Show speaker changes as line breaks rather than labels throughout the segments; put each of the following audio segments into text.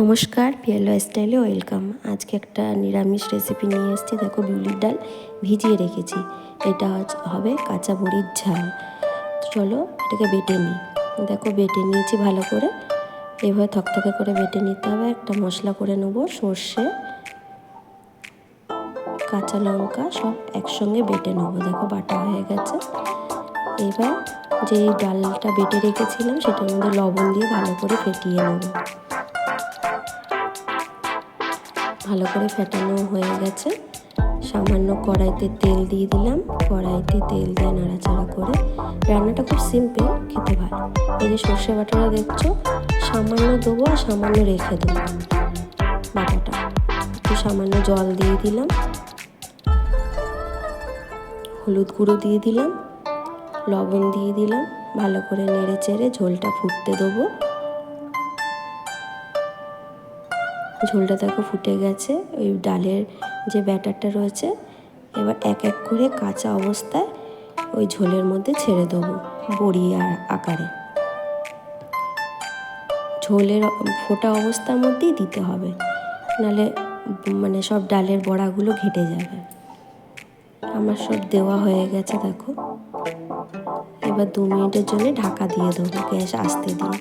নমস্কার পিএলও স্টাইলে ওয়েলকাম। আজকে একটা নিরামিষ রেসিপি নিয়ে এসেছি। দেখো, বিউলির ডাল ভিজিয়ে রেখেছি। এটা হবে কাঁচা বড়ির ঝাল। চলো, এটাকে বেটে নিই। দেখো, বেটে নিয়েছি ভালো করে। এভাবে থকথকে করে বেটে নিতে হবে। একটা মশলা করে নেব, সর্ষে, কাঁচা লঙ্কা, সব একসঙ্গে বেটে নেব। দেখো, বাটা হয়ে গেছে। এবার যে ডালটা বেটে রেখেছিলাম, সেটার মধ্যে লবণ দিয়ে ভালো করে ফেটিয়ে নেব। ভালো করে ফেটানো হয়ে গেছে। সামান্য কড়াইতে তেল দিয়ে দিলাম। কড়াইতে তেল দিয়ে নাড়াচাড়া করে রান্নাটা খুব সিম্পল খেতে ভালো এই যে সর্ষে বাটাটা দেখছ, সামান্য দেবো আর সামান্য রেখে দেবো বাটাটা। একটু সামান্য জল দিয়ে দিলাম। হলুদ গুঁড়ো দিয়ে দিলাম। লবণ দিয়ে দিলাম। ভালো করে নেড়ে চেড়ে ঝোলটা ফুটতে দেবো। ঝোলটা দেখো ফুটে গেছে, ওই ডালের যে ব্যাটারটা রয়েছে, এবার এক এক করে কাঁচা অবস্থায় ওই ঝোলের মধ্যে ছেড়ে দেবো বড়ি আর আকারে। ঝোলের ফোটা অবস্থার মধ্যেই দিতে হবে, নালে মানে সব ডালের বড়াগুলো ঘেটে যাবে। আমার সব দেওয়া হয়ে গেছে, দেখো। এবার দু মিনিটের জন্য ঢাকা দিয়ে দেবো গ্যাস আসতে দিয়ে।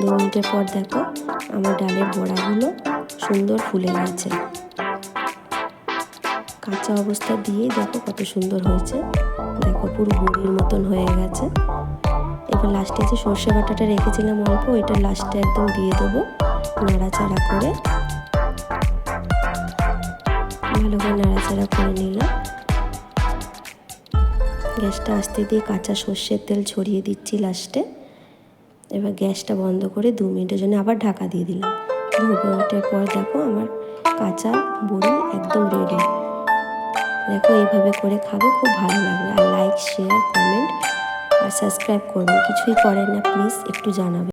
দু মিনিটের পর দেখো, আমার ডালের বড়াগুলো সুন্দর ফুলে গেছে। কাঁচা অবস্থা দিয়ে দেখো কত সুন্দর হয়েছে। দেখো পুরো বড়ির মতন হয়ে গেছে। এবার লাস্টে যে সর্ষে বাটাটা রেখেছিলাম অল্প, ওইটা লাস্টে একদম দিয়ে দেবো নাড়াচাড়া করে। ভালো করে নাড়াচাড়া করে নিলাম। গ্যাসটা আস্তে দিয়ে কাঁচা সর্ষের তেল ছড়িয়ে দিচ্ছি লাস্টে। এবার গ্যাসটা বন্ধ করে দু মিনিটের জন্য আবার ঢাকা দিয়ে দিলাম। দু মিনিটের পর দেখো আমার কাঁচা বড়ি একদম রেডি দেখো এইভাবে করে খাবে, খুব ভালো লাগবে। আর লাইক শেয়ার কমেন্ট আর সাবস্ক্রাইব করবেন কিছুই করেন না প্লিজ একটু জানাবেন